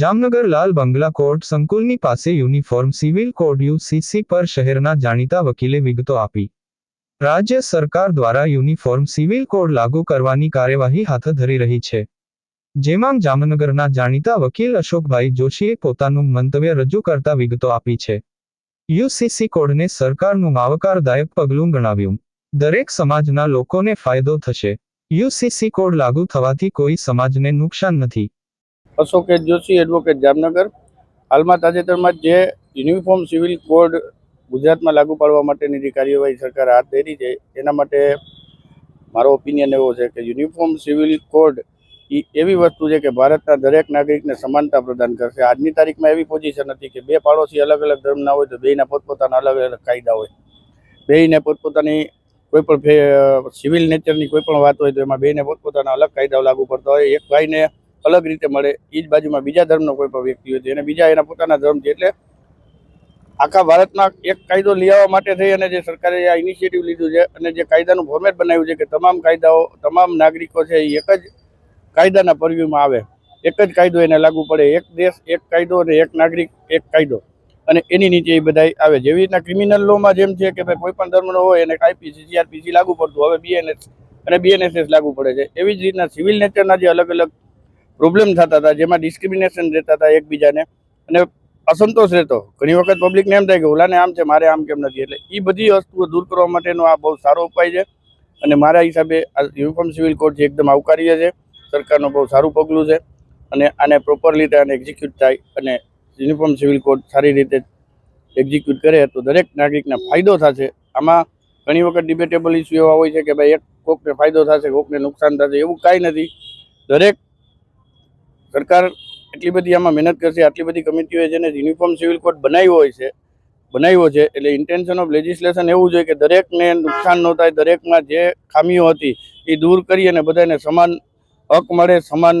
જામનગર લાલ બંગલા કોર્ટ સંકુલની પાસે uniform civil code UCC પર શહેરના જાણીતા વકીલે વિગતો આપી. રાજ્ય સરકાર દ્વારા યુનિફોર્મ સિવિલ કોડ લાગુ કરવાની કાર્યવાહી હાથ ધરી રહી છે. જેમાં જામનગરના જાણીતા વકીલ અશોકભાઈ જોશીએ પોતાનું મંતવ્ય રજૂ કરતા વિગતો આપી છે. યુસીસી કોડને સરકારનું આવકારદાયક પગલું ગણાવ્યું. દરેક સમાજના લોકોને ફાયદો થશે. યુસીસી કોડ લાગુ થવાથી કોઈ સમાજને નુકસાન નથી. અશોક જોશી એડવોકેટ જામનગર હાલમાં તાજેતરમાં જ યુનિફોર્મ સિવિલ કોડ ગુજરાતમાં લાગુ પાડવા માટેની જે કાર્યવાહી સરકાર હાથ ધરી છે, એના માટે મારો ઓપિનિયન એવો છે કે યુનિફોર્મ સિવિલ કોડ એ એવી વસ્તુ છે કે ભારતના દરેક નાગરિકને સમાનતા પ્રદાન કરશે. આજની તારીખમાં એવી પોઝિશન હતી કે બે પાડોશી અલગ અલગ ધર્મના હોય તો બેયના પોતપોતાના અલગ અલગ કાયદા હોય. બેયને પોતપોતાની કોઈપણ સિવિલ નેચરની કોઈ પણ વાત હોય તો એમાં બેયને પોતપોતાના અલગ કાયદાઓ લાગુ પડતા હોય. એક ભાઈને અલગ રીતે મળે એ જ બાજુમાં બીજા ધર્મનો કોઈ પણ વ્યક્તિ હોય અને બીજા એના પોતાના ધર્મથી એટલે આખા ભારતમાં એક કાયદો આવવા માટે થઈ અને જે સરકારે આ ઇનિશિયેટિવ લીધું છે અને જે કાયદાનું ફોર્મેટ બનાવ્યું છે કે તમામ કાયદાઓ, તમામ નાગરિકો છે એ એક જ કાયદાના પરવ્યુમાં આવે. એક જ કાયદો એને લાગુ પડે. એક દેશ, એક કાયદો અને એક નાગરિક, એક કાયદો. અને એની નીચે એ બધા આવે. જેવી રીતના ક્રિમિનલ લોમાં જેમ છે કે ભાઈ કોઈ પણ ધર્મનો હોય એને આઈપીસી સીઆરપીસી લાગુ પડતું. હવે બીએનએસ અને બીએનએસએસ લાગુ પડે છે. એવી જ રીતના સિવિલ નેચરના જે અલગ અલગ પ્રોબ્લેમ થતા હતા, જેમાં ડિસ્ક્રિમિનેશન રહેતા હતા એકબીજાને. અને અસંતોષ રહેતો. ઘણી વખત પબ્લિકને એમ થાય કે ઓલાને આમ છે, મારે આમ કેમ નથી. એટલે એ બધી વસ્તુઓ દૂર કરવા માટેનો આ બહુ સારો ઉપાય છે. અને મારા હિસાબે આ યુનિફોર્મ સિવિલ કોડ છે, એકદમ આવકાર્ય છે. સરકારનું બહુ સારું પગલું છે. અને આને પ્રોપર રીતે આને એક્ઝિક્યુટ થાય અને યુનિફોર્મ સિવિલ કોડ સારી રીતે એક્ઝિક્યુટ કરે તો દરેક નાગરિકને ફાયદો થશે. આમાં ઘણી વખત ડિબેટેબલ ઇસ્યુ એવા હોય છે કે ભાઈ એક કોકને ફાયદો થશે, કોકને નુકસાન થશે, એવું કાંઈ નથી. દરેક સરકાર એટલી બધી આમાં મહેનત કરશે, આટલી બધી કમિટીઓએ જેને યુનિફોર્મ સિવિલ કોડ બનાવ્યો હોય છે, બનાવ્યો છે, એટલે ઇન્ટેન્શન ઓફ લેજિસ્લેશન એવું જોઈએ કે દરેકને નુકસાન ન થાય, દરેકમાં જે ખામીઓ હતી એ દૂર કરી અને બધાને સમાન હક મળે, સમાન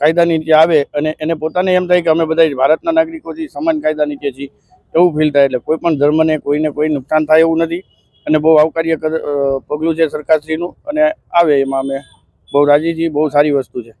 કાયદા નીચે આવે અને એને પોતાને એમ થાય કે અમે બધા ભારતના નાગરિકો છીએ, સમાન કાયદા નીચે છીએ, એવું ફીલ થાય. એટલે કોઈ પણ ધર્મને કોઈને કોઈ નુકસાન થાય એવું નથી અને બહુ આવકાર્ય પગલું છે સરકારશ્રીનું અને આવે એમાં અમે બહુ રાજી છીએ, બહુ સારી વસ્તુ છે.